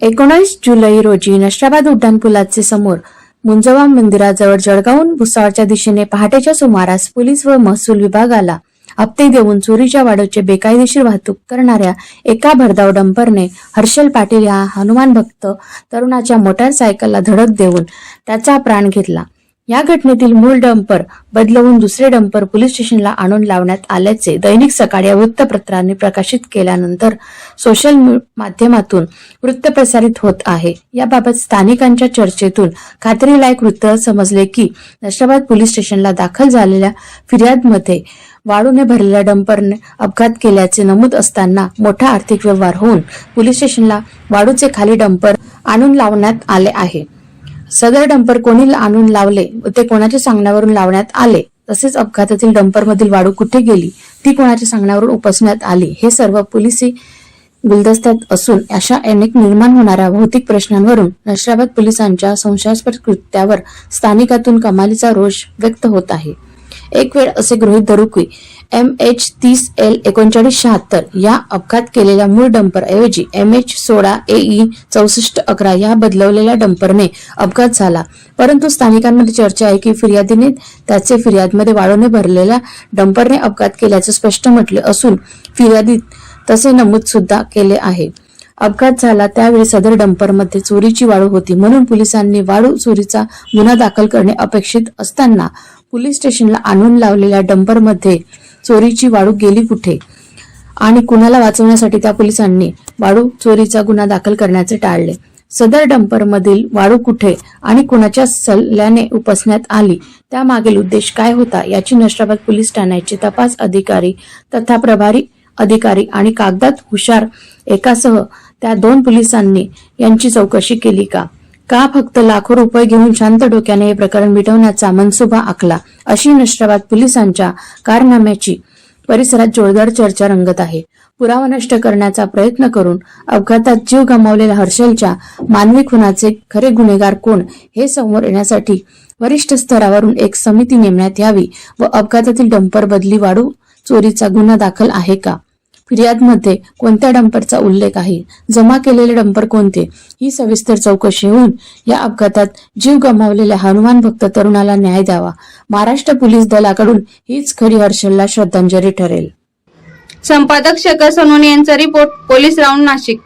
एकोणीस जुलै रोजी नशराबाद उड्डाणपुलाचे समोर मुंजवा मंदिराजवळ जळगावून भुसावळच्या दिशेने पहाटेच्या सुमारास पोलीस व महसूल विभागाला हप्ते देऊन चोरीच्या वाडोचे बेकायदेशीर वाहतूक करणाऱ्या एका भरधाव डंपरने हर्षल पाटील या हनुमान भक्त तरुणाच्या मोटारसायकलला धडक देऊन त्याचा प्राण घेतला. या घटनेतील मूळ डंपर बदलवून दुसरे डंपर पोलीस स्टेशनला आणून लावण्यात आल्याचे दैनिक सकाळ या वृत्तपत्राने प्रकाशित केल्यानंतर सोशल माध्यमातून वृत्त प्रसारित होत आहे. याबाबत स्थानिकांच्या चर्चेतून खात्रीलायक वृत्त समजले की नशराबाद पोलीस स्टेशनला दाखल झालेल्या फिर्यादमध्ये वाळूने भरलेल्या डंपरने अपघात केल्याचे नमूद असताना मोठा आर्थिक व्यवहार होऊन पोलीस स्टेशनला वाळूचे खाली डंपर आणून लावण्यात आले आहे. सदर डंपर कोणी आणून लावले व ते कोणाच्या सांगण्यावरून लावण्यात आले? तसेच अपघातातील डंपरमधील वाळू कुठे गेली? ती कोणाच्या सांगण्यावरून उपसण्यात आली? हे सर्व पोलिसी गुलदस्त्यात असून अशा अनेक निर्माण होणाऱ्या भौतिक प्रश्नांवरून नशराबाद पोलिसांच्या संशयास्पद कृत्यावर स्थानिकातून कमालीचा रोष व्यक्त होत आहे. एक वेळ असे गृहीत धरू की एम एच तीस एल एकोणचाळीस शहात्तर या अपघात केलेल्या मूळ डंपर ऐवजी एम एच सोळा एई चौसष्ट अकरा या बदलवलेल्या डंपरने अपघात झाला. परंतु स्थानिकांमध्ये चर्चा आहे की फिर्यादीने त्याचे फिर्यादमध्ये वाळूने भरलेल्या डंपरने अपघात केल्याचे स्पष्ट म्हटले असून फिर्यादीत तसे नमूद सुद्धा केले आहे. अपघात झाला त्यावेळी सदर डंपरमध्ये चोरीची वाळू होती म्हणून पोलिसांनी वाळू चोरीचा गुन्हा दाखल करणे अपेक्षित असताना पोलीस स्टेशनला आणून लावलेल्या डंपरमध्ये चोरीची वाळू गेली कुठे? आणि कुणाला वाचवण्यासाठी त्या पोलिसांनी वाळू चोरीचा गुन्हा दाखल करण्याचे टाळले? सदर डंपर मधील वाळू कुठे आणि कुणाच्या सल्ल्याने उपसण्यात आली? त्यामागील उद्देश काय होता? याची नष्टाबाद पोलीस ठाण्याचे तपास अधिकारी तथा प्रभारी अधिकारी आणि कागदात हुशार एकासह त्या दोन पोलिसांनी यांची चौकशी केली का? का फक्त लाखो रुपये घेऊन शांत डोक्याने हे प्रकरण मिटवण्याचा मनसुबा आखला अशी नष्ट्राबाद पोलिसांच्या कारनाम्याची परिसरात जोरदार चर्चा रंगत आहे. पुरावा नष्ट करण्याचा प्रयत्न करून अपघातात जीव गमावलेल्या हर्षलच्या मानवी खुनाचे खरे गुन्हेगार कोण हे समोर येण्यासाठी वरिष्ठ स्तरावरून एक समिती नेमण्यात यावी व अपघातातील डंपर बदली वाढू चोरीचा गुन्हा दाखल आहे का? फिर्यादमध्ये कोणत्या डंपरचा उल्लेख आहे? जमा केलेले डंपर कोणते? ही सविस्तर चौकशी होऊन या अपघातात जीव गमावलेल्या हनुमान भक्त तरुणाला न्याय द्यावा. महाराष्ट्र पोलीस दलाकडून हीच खरी हर्षलला श्रद्धांजली ठरेल. संपादक शेखर सोनोने यांचा रिपोर्ट पोलीस राऊंड नाशिक.